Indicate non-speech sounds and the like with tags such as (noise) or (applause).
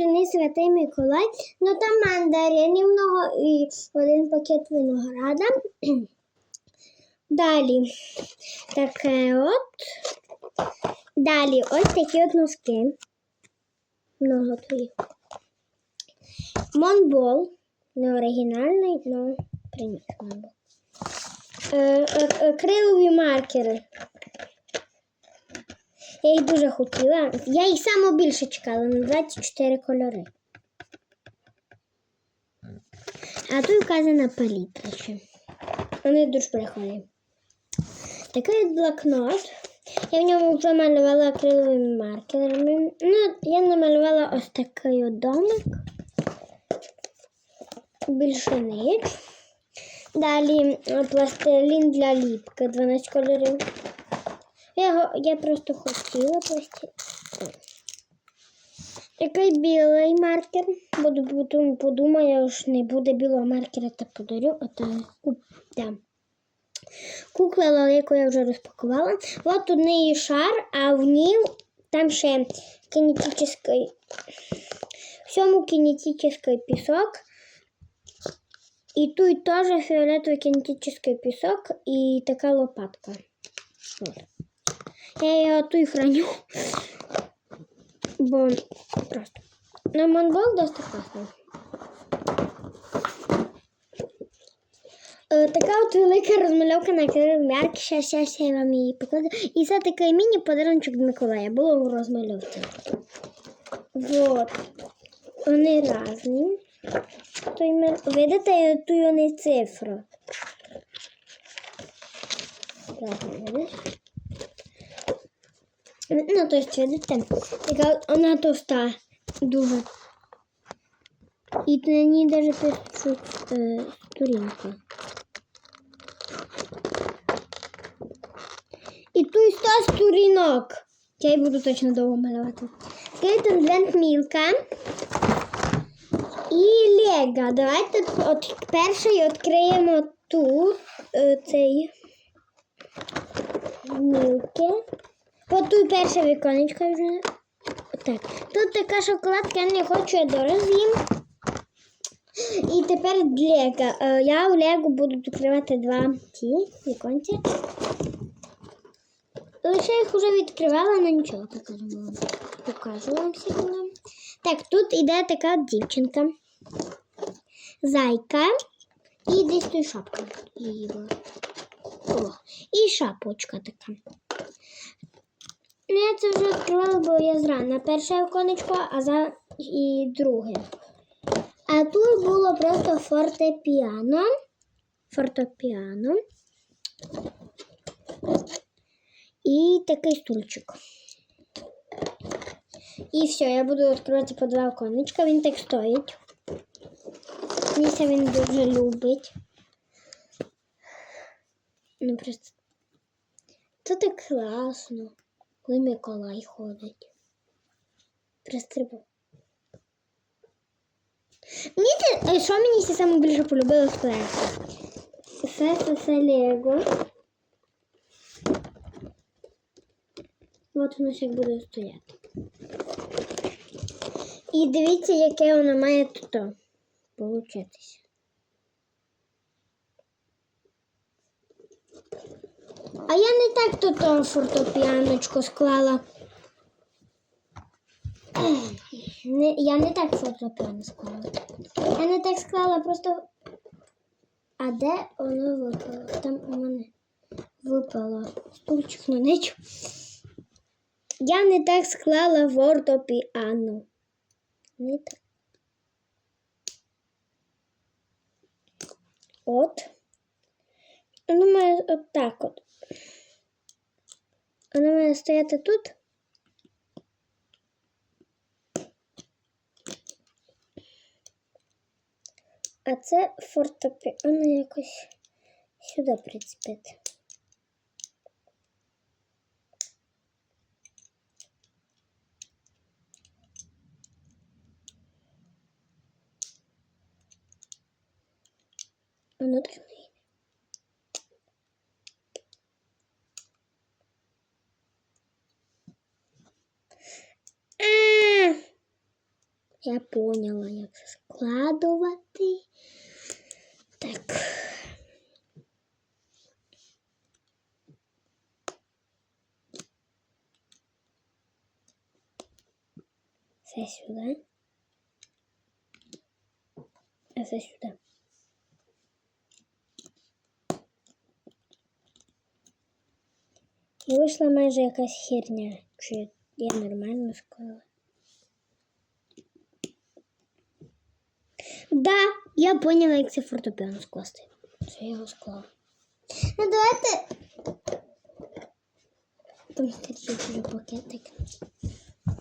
приніс святий Миколай. Ну там мандаринів і один пакет винограда. (clears throat) Далі таке от. Далі ось такі от носки. Много твоїх. Монбол. Не оригінальний, але приніс монбол. Е, е, е, крилові маркери. Я їх дуже хотіла. Я їх саме більше чекала на 24 кольори. А тут вказана палітра ще. Вони дуже прикольні. Такий блокнот. Я в ньому вже малювала акриловими маркерами. Ну, я намалювала ось такий домик. Більше ніч. Далі пластилін для ліпки, 12 кольорів. Я, я просто хотіла пластилін. Такий білий маркер. Буду потім подумаю, що не буде білого маркера, та подарю. Ота, у, да. Кукла лалику я вже розпакувала. От у неї шар, а в ній там ще кинетичний, в цьому кинетичний пісок. І тут теж фіолетовий кинетичний пісок і така лопатка. От. Я її тут храню. Бо просто. Но монбол досить класний. Е, Така от велика розмальовка на керамярки. Щас, щас я вам її покладу. І це такий міні-подарунок від Миколая. Було в розмальовці. Вот. Вони різні. Видите, тут вони цифри. Ладно, видиш? Ну, то есть, видите, така вона товста дуже. І на ній даже пишуть е, сторінка. І тут 100 сторінок. Я її буду точно довго малювати. Кейтенленд Мілка. І Лего. Давайте от перший відкриємо тут е, цей мілки. От тут перше віконечко вже. Так. Тут така шоколадка, я не хочу, я дорого з'їм. І тепер Лего. Е, Я у Лего буду відкривати два ті віконці. Лише їх вже відкривала, але нічого покажу вам. Покажу вам сьогодні. Так, тут іде така дівчинка. Зайка. І десь тут шапка. О, і шапочка така. Ну, я це вже відкривала, бо я зрана. Перше віконечко, а за і друге. А тут було просто фортепіано. Фортепіано. І такий стульчик. І все, я буду відкривати по два оконечка. Він так стоїть. Міся він дуже любить. Ну просто. Це так класно, коли Миколай ходить. Пристрибав. Мені е, що мені ще саме більше полюбило з проекту? Це, це, це Лего. От воно ще буде стояти. І дивіться, яке воно має тут получатися. А я не так тут фортепіаночку склала. Не, я не так фортепіано склала. Я не так склала, просто. А де воно випало? Там у мене випало стульчик на нечу. Я не так склала фортепіано. Не так. От. Воно має от так от. Воно має стояти тут. А це фортепіано якось сюди прицепити. Воно так не Я поняла, як це складувати. Так. Це сюди. А це сюди. І вийшла майже якась херня. Чи я нормально склала? Да, я поняла, як це фортепіано скласти. Це я його склав. Ну давайте. Там скажіть пакетик.